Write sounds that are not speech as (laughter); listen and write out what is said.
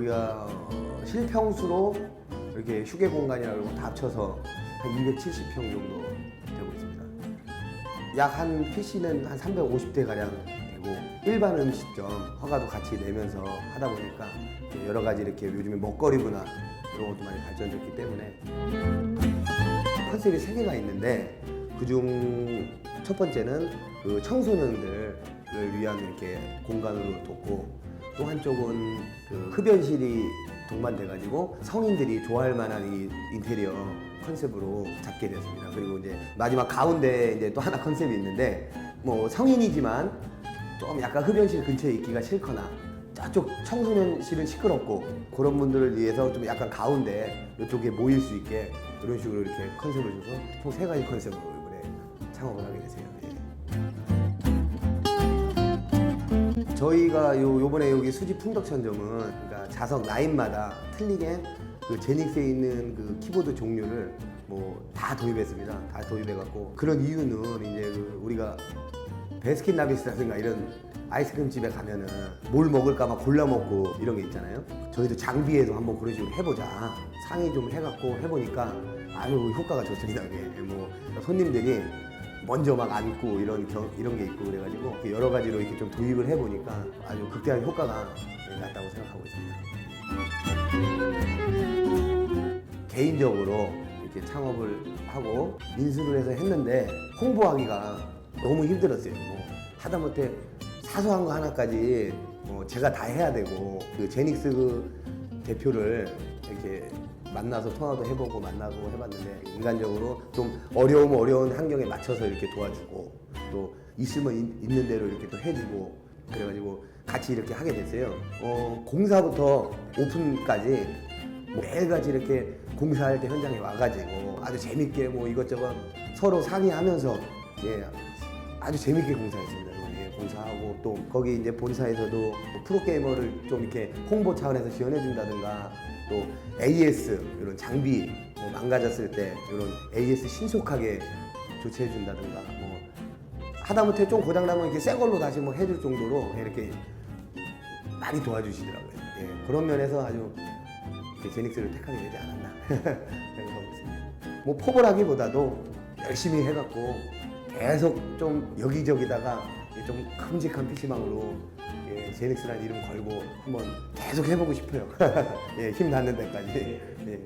저희가 어, 실평수로 이렇게 휴게 공간이라고 다 합쳐서 한 270평 정도 되고 있습니다. 약 한 PC는 한 350대 가량 되고 일반 음식점 허가도 같이 내면서 하다 보니까 여러 가지 이렇게 요즘에 먹거리 문화 이런 것도 많이 발전됐기 때문에 컨셉이 세 개가 있는데 그중 첫 번째는 그 청소년들을 위한 이렇게 공간으로 뒀고 또 한쪽은 그 흡연실이 동반돼가지고 성인들이 좋아할 만한 이 인테리어 컨셉으로 잡게 됐습니다. 그리고 이제 마지막 가운데 이제 또 하나 컨셉이 있는데 뭐 성인이지만 좀 약간 흡연실 근처에 있기가 싫거나 저쪽 청소년실은 시끄럽고 그런 분들을 위해서 좀 약간 가운데 이쪽에 모일 수 있게 이런 식으로 이렇게 컨셉을 줘서 총 세 가지 컨셉으로 이번에 창업을 하게 됐어요. 저희가 요 요번에 여기 수지 풍덕천점은 그러니까 자석 라인마다 틀리게 그 제닉스에 있는 그 키보드 종류를 뭐 다 도입했습니다. 다 도입해갖고 그런 이유는 이제 그 우리가 베스킨 라빈스라든가 이런 아이스크림 집에 가면은 뭘 먹을까 막 골라 먹고 이런 게 있잖아요. 저희도 장비에도 한번 그런 식으로 해보자. 상의 좀 해갖고 해보니까 아유 효과가 좋습니다. 이게 뭐 손님들이 먼저 막 앉고 이런 경- 이런 게 있고 그래가지고 여러 가지로 이렇게 좀 도입을 해보니까 아주 극대한 효과가 났다고 생각하고 있습니다. 개인적으로 이렇게 창업을 하고 인수를 해서 했는데 홍보하기가 너무 힘들었어요. 뭐 하다못해 사소한 거 하나까지 뭐 제가 다 해야 되고 그 제닉스 그 대표를 이렇게 만나서 통화도 해보고 만나고 해봤는데 인간적으로 좀 어려움 어려운 환경에 맞춰서 이렇게 도와주고 또 있으면 있- 있는 대로 이렇게 또 해주고 그래가지고 같이 이렇게 하게 됐어요. 어, 공사부터 오픈까지 뭐 매일같이 이렇게 공사할 때 현장에 와가지고 아주 재밌게 뭐 이것저것 서로 상의하면서 예 아주 재밌게 공사했습니다. 예, 공사하고 또 거기 이제 본사에서도 뭐 프로게이머를 좀 이렇게 홍보 차원에서 지원해준다든가 또 AS 이런 장비 뭐 망가졌을 때 이런 AS 신속하게 조치해 준다든가 뭐 하다못해 좀 고장 나면 이렇게 새 걸로 다시 뭐 해줄 정도로 이렇게 많이 도와주시더라고요. 예, 그런 면에서 아주 제닉스를 택하게 되지 않았나 (laughs) 생각하고 있습니다. 뭐 포벌하기보다도 열심히 해갖고 계속 좀 여기저기다가 좀 큼직한 PC방으로 예, 제닉스라는 이름 걸고 한번 계속 해보고 싶어요. (laughs) 예, 힘 닿는 데까지. 예.